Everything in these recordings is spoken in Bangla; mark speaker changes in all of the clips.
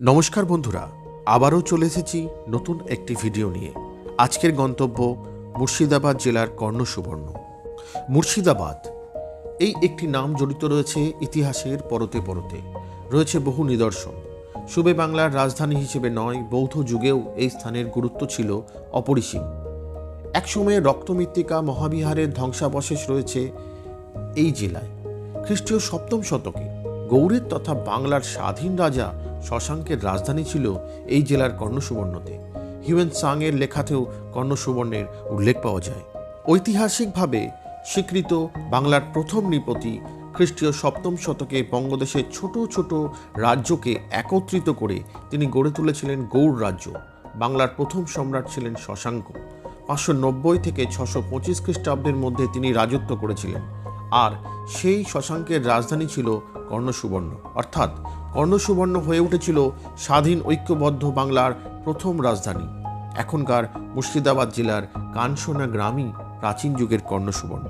Speaker 1: নমস্কার বন্ধুরা, আবারও চলে এসেছি নতুন একটি ভিডিও নিয়ে। আজকের গন্তব্য মুর্শিদাবাদ জেলার কর্ণসুবর্ণ। মুর্শিদাবাদ, এই একটি নাম জড়িত রয়েছে ইতিহাসের পরতে পরতে। রয়েছে বহু নিদর্শন। সুবে বাংলার রাজধানী হিসেবে নয়, বৌদ্ধ যুগেও এই স্থানের গুরুত্ব ছিল অপরিসীম। একসময়ে রক্তমৃত্তিকা মহাবিহারের ধ্বংসাবশেষ রয়েছে এই জেলায়। খ্রিস্টীয় সপ্তম শতকে গৌড়ের তথা বাংলার স্বাধীন রাজা শশাঙ্কের রাজধানী ছিল এই জেলার কর্ণসুবর্ণতে। হিউয়েন সাং এর লেখাতেও কর্ণসুবর্ণের উল্লেখ পাওয়া যায়। ঐতিহাসিকভাবে স্বীকৃত বাংলার প্রথম নৃপতি খ্রিস্টীয় সপ্তম শতকে বঙ্গদেশের ছোট ছোট রাজ্যকে একত্রিত করে তিনি গড়ে তুলেছিলেন গৌড় রাজ্য। বাংলার প্রথম সম্রাট ছিলেন শশাঙ্ক। পাঁচশো নব্বই থেকে ছশো পঁচিশ খ্রিস্টাব্দের মধ্যে তিনি রাজত্ব করেছিলেন। আর সেই শশাঙ্কের রাজধানী ছিল কর্ণসুবর্ণ। অর্থাৎ কর্ণসুবর্ণ হয়ে উঠেছিল স্বাধীন ঐক্যবদ্ধ বাংলার প্রথম রাজধানী। এখনকার মুর্শিদাবাদ জেলার কানসোনা গ্রামই প্রাচীন যুগের কর্ণসুবর্ণ।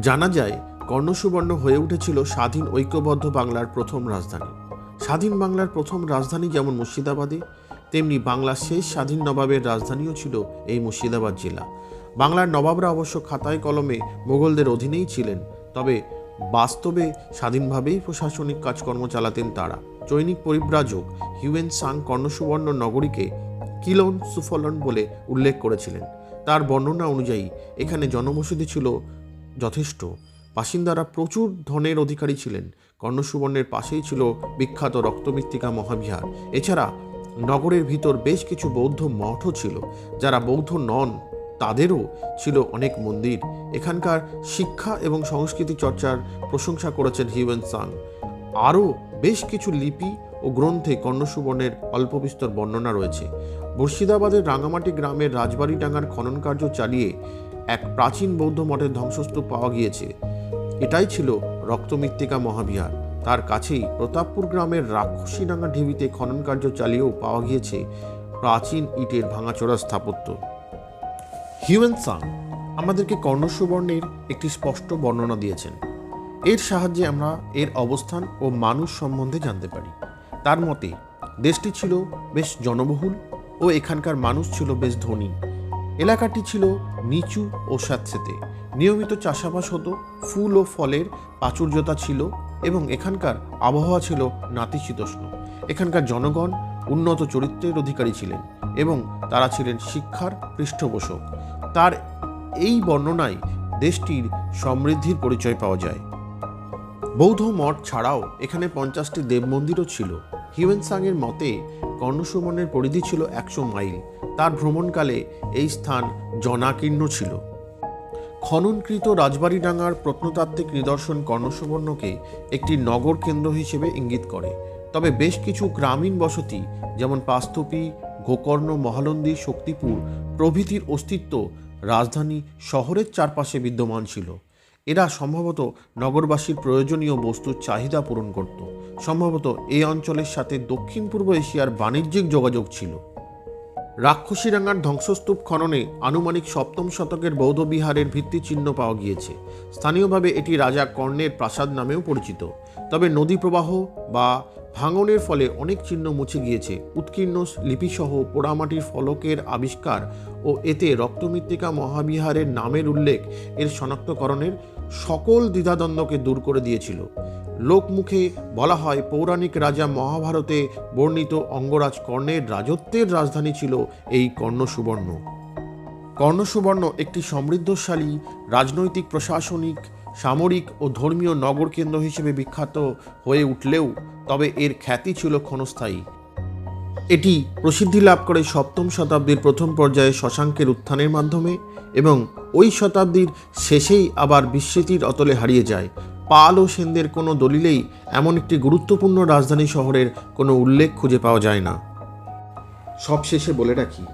Speaker 1: জানা যায়, কর্ণসুবর্ণ হয়ে উঠেছিল স্বাধীন ঐক্যবদ্ধ বাংলার প্রথম রাজধানী। স্বাধীন বাংলার প্রথম রাজধানী যেমন মুর্শিদাবাদে, তেমনি বাংলার শেষ স্বাধীন নবাবের রাজধানীও ছিল এই মুর্শিদাবাদ জেলা। বাংলার নবাবরা অবশ্য খাতায় কলমে মোগলদের অধীনেই ছিলেন। তবে বাস্তবে স্বাধীনভাবেই প্রশাসনিক কাজকর্ম চালাতেন তারা। চৈনিক পরিব্রাজক হিউয়েন সাং কর্ণসুবর্ণ নগরীকে কিলন সুফলন বলে উল্লেখ করেছিলেন। তার বর্ণনা অনুযায়ী, এখানে জনবসতি ছিল যথেষ্ট। বাসিন্দারা প্রচুর ধনের অধিকারী ছিলেন। কর্ণসুবর্ণের পাশেই ছিল বিখ্যাত রক্তমৃত্তিকা মহাবিহার। এছাড়া নগরের ভিতর বেশ কিছু বৌদ্ধ মঠও ছিল, যারা বৌদ্ধ নন। তাদেরও ছিল অনেক মন্দির। এখানকার শিক্ষা এবং সংস্কৃতি চর্চার প্রশংসা করেছেন হিউয়েন সাং। আরও বেশ কিছু লিপি ও গ্রন্থে কর্ণসুবর্ণের অল্পবিস্তর বর্ণনা রয়েছে। মুর্শিদাবাদের রাঙামাটি গ্রামের রাজবাড়ি ডাঙ্গার খনন কার্য চালিয়ে এক প্রাচীন বৌদ্ধ মঠের ধ্বংসস্তূপ পাওয়া গিয়েছে। এটাই ছিল রক্তমৃত্তিকা মহাবিহার। তার কাছেই প্রতাপপুর গ্রামের রাক্ষসীডাঙ্গা ঢিবিতে খনন কার্য চালিয়েও পাওয়া গিয়েছে প্রাচীন ইটের ভাঙাচোরা স্থাপত্য। হিউয়েন সাং আমাদেরকে কর্ণসুবর্ণের একটি স্পষ্ট বর্ণনা দিয়েছেন। এর সাহায্যে আমরা এর অবস্থান ও মানুষ সম্বন্ধে জানতে পারি। তার মতে, দেশটি ছিল বেশ জনবহুল ও এখানকার মানুষ ছিল বেশ ধনী। এলাকাটি ছিল নিচু ও স্যাঁতসেতে। নিয়মিত চাষাবাস হতো, ফুল ও ফলের প্রাচুর্যতা ছিল এবং এখানকার আবহাওয়া ছিল নাতিশীতোষ্ণ। এখানকার জনগণ উন্নত চরিত্রের অধিকারী ছিলেন এবং তারা ছিলেন শিক্ষার পৃষ্ঠপোষক। তার এই বর্ণনায় দেশটির সমৃদ্ধির পরিচয় পাওয়া যায়। বৌদ্ধ মঠ ছাড়াও এখানে পঞ্চাশটি দেব মন্দিরও ছিল। হিউয়েন সাংয়ের মতে কর্ণসুমনের পরিধি ছিল একশো মাইল। তার ভ্রমণকালে এই স্থান জনাকীর্ণ ছিল। খননকৃত রাজবাড়িডাঙ্গার প্রত্নতাত্ত্বিক নিদর্শন কর্ণসুবর্ণকে একটি নগর কেন্দ্র হিসেবে ইঙ্গিত করে। তবে বেশ কিছু গ্রামীণ বসতি, যেমন পাস্তপি, গোকর্ণ, মহালন্দি, শক্তিপুর প্রভৃতির অস্তিত্ব রাজধানী শহরের চারপাশে বিদ্যমান ছিল। এরা সম্ভবত নগরবাসীর প্রয়োজনীয় বস্তুর চাহিদা পূরণ করত। সম্ভবত এই অঞ্চলের সাথে দক্ষিণ পূর্ব এশিয়ার বাণিজ্যিক যোগাযোগ ছিল। রাক্ষসীরাঙ্গার ধ্বংসস্তূপ খননে আনুমানিক সপ্তম শতকের বৌদ্ধ বিহারের ভিত্তিচিহ্ন পাওয়া গিয়েছে। স্থানীয়ভাবে এটি রাজা কর্ণের প্রাসাদ নামেও পরিচিত। তবে নদী প্রবাহ বা ভাঙনের ফলে অনেক চিহ্ন মুছে গিয়েছে। উৎকীর্ণ লিপিসহ পোড়ামাটির ফলকের আবিষ্কার ও এতে রক্তমৃত্তিকা মহাবিহারের নামের উল্লেখ এর শনাক্তকরণের সকল দ্বিধাদ্বন্দ্বকে দূর করে দিয়েছিল। লোকমুখে বলা হয়, পৌরাণিক রাজা মহাভারতে বর্ণিত অঙ্গরাজ কর্ণের রাজত্বের রাজধানী ছিল এই কর্ণসুবর্ণ। কর্ণসুবর্ণ একটি সমৃদ্ধশালী, রাজনৈতিক, প্রশাসনিক, সামরিক ও ধর্মীয় নগর কেন্দ্র হিসেবে বিখ্যাত হয়ে উঠলেও তবে এর খ্যাতি ছিল ক্ষণস্থায়ী। এটি প্রসিদ্ধি লাভ করে সপ্তম শতাব্দীর প্রথম পর্যায়ে শশাঙ্কের উত্থানের মাধ্যমে এবং ওই শতাব্দীর শেষেই আবার বিস্মৃতির অতলে হারিয়ে যায়। পাল ও সেনদের কোনো দলিলেই এমন একটি গুরুত্বপূর্ণ রাজধানী শহরের কোনো উল্লেখ খুঁজে পাওয়া যায় না। সবশেষে বলে রাখি,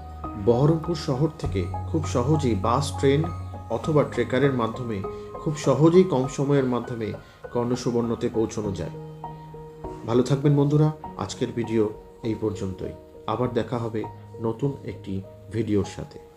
Speaker 1: বহরমপুর শহর থেকে খুব সহজেই বাস, ট্রেন অথবা ট্রেকারের মাধ্যমে খুব সহজেই কম সময়ের মাধ্যমে কর্ণসুবর্ণতে পৌঁছানো যায়। ভালো থাকবেন বন্ধুরা। আজকের ভিডিও এই পর্যন্তই। আবার দেখা হবে নতুন একটি ভিডিওর সাথে।